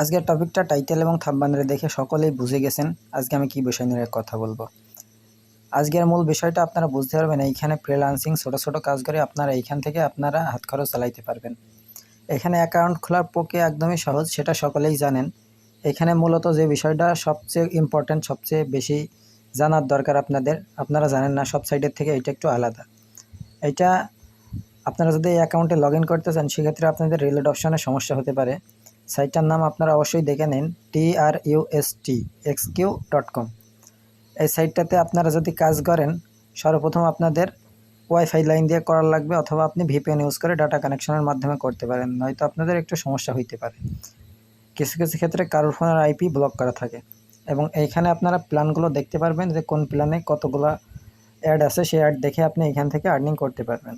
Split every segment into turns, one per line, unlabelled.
আজকের টপিকটা টাইটেল এবং থাম্বনেলে দেখে সকলেই বুঝে গেছেন আজকে আমি কী বিষয় নিয়ে কথা বলব। আজকের মূল বিষয়টা আপনারা বুঝতে পারবেন, এইখানে ফ্রিলান্সিং ছোটো ছোটো কাজ করে আপনারা এইখান থেকে আপনারা হাত খরচ চালাইতে পারবেন। এখানে অ্যাকাউন্ট খোলার প্রক্রিয়া একদমই সহজ, সেটা সকলেই জানেন। এখানে মূলত যে বিষয়টা সবচেয়ে ইম্পর্ট্যান্ট সবচেয়ে বেশি জানার দরকার আপনাদের, আপনারা জানেন না, সব সাইডের থেকে এটা একটু আলাদা। এটা আপনারা যদি এই অ্যাকাউন্টে লগ করতে চান, সেক্ষেত্রে আপনাদের রিলেট অপশনে সমস্যা হতে পারে। সাইটটার নাম আপনারা অবশ্যই দেখে নিন T R T X Q dot com এই সাইটটাতে আপনারা যদি কাজ করেন, সর্বপ্রথম আপনাদের ওয়াইফাই লাইন দিয়ে করার লাগবে অথবা আপনি ভিপিএন ইউজ করে ডাটা কানেকশনের মাধ্যমে করতে পারেন, নয়তো আপনাদের একটু সমস্যা হইতে পারে। কিছু কিছু ক্ষেত্রে কারোর ফোনের আইপি ব্লক করা থাকে এবং এইখানে আপনারা প্ল্যানগুলো দেখতে পারবেন যে কোন প্ল্যানে কতগুলো অ্যাড আছে, সেই অ্যাড দেখে আপনি এখান থেকে আর্নিং করতে পারবেন।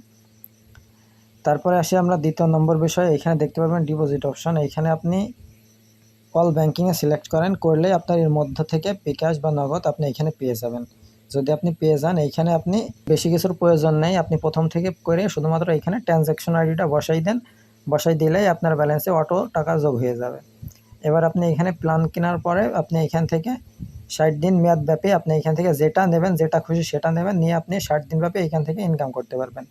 তারপরে আসি আমরা দ্বিতীয় নম্বর বিষয়। এখানে দেখতে পারবেন ডিপোজিট অপশন এখানে আপনি অল ব্যাঙ্কিংয়ে সিলেক্ট করেন করলে আপনার এর মধ্য থেকে বিকাশ বা নগদ আপনি এখানে পেয়ে যাবেন। যদি আপনি পেয়ে যান এইখানে আপনি বেশি কিছুর প্রয়োজন নেই। আপনি প্রথম থেকে করে শুধুমাত্র এখানে ট্রানজ্যাকশন আইডিটা বসাই দেন। বসাই দিলেই আপনার ব্যালেন্সে অটো টাকা যোগ হয়ে যাবে। এবার আপনি এখানে প্ল্যান কেনার পরে আপনি এখান থেকে ষাট দিন মেয়াদ ব্যাপী আপনি এখান থেকে যেটা নেবেন, যেটা খুশি সেটা নেবেন। নিয়ে আপনি ষাট দিন ব্যাপী এখান থেকে ইনকাম করতে পারবেন।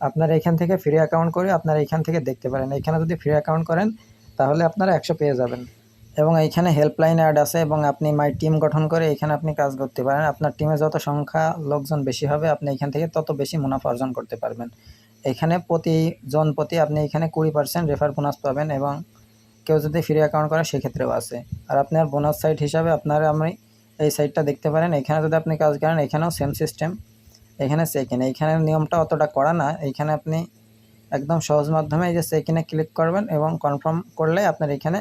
আপনার এখান থেকে ফ্রি অ্যাকাউন্ট করে আপনারা এখান থেকে দেখতে পারেন। এখানে যদি ফ্রি অ্যাকাউন্ট করেন, তাহলে আপনারা একশো পেয়ে যাবেন। এবং এইখানে হেল্পলাইন অ্যাড আছে এবং আপনি মাই টিম গঠন করে এখানে আপনি কাজ করতে পারেন। আপনার টিমে যত সংখ্যা লোকজন বেশি হবে, আপনি এখান থেকে তত বেশি মুনাফা অর্জন করতে পারবেন। এখানে প্রতি জন প্রতি আপনি এখানে কুড়ি পার্সেন্ট রেফার বোনাস পাবেন এবং কেউ যদি ফ্রি অ্যাকাউন্ট করে, সেক্ষেত্রেও আছে। আর আপনার বোনাস সাইট হিসাবে আপনারা আমি এই সাইটটা দেখতে পারেন। এখানে যদি আপনি কাজ করেন, এখানেও সেম সিস্টেম এখানে ইন এইখানের নিয়মটা অতটা করা না। এইখানে আপনি একদম সহজ মাধ্যমে এই যে ইনে ক্লিক করবেন এবং কনফার্ম করলে আপনার এখানে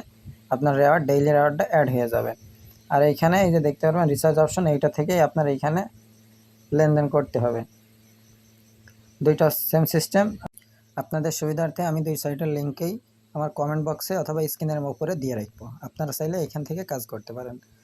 আপনার রেওয়ার্ড ডেইলি রেওয়ার্ডটা অ্যাড হয়ে যাবে। আর এইখানে এই যে দেখতে পারবেন রিচার্জ অপশন এইটা থেকেই আপনার এইখানে লেনদেন করতে হবে। দুইটা সেম সিস্টেম আপনাদের সুবিধার্থে আমি দুই সাইটের লিঙ্কেই আমার কমেন্ট বক্সে অথবা স্ক্রিনের উপরে দিয়ে রাখব। আপনারা চাইলে এখান থেকে কাজ করতে পারেন।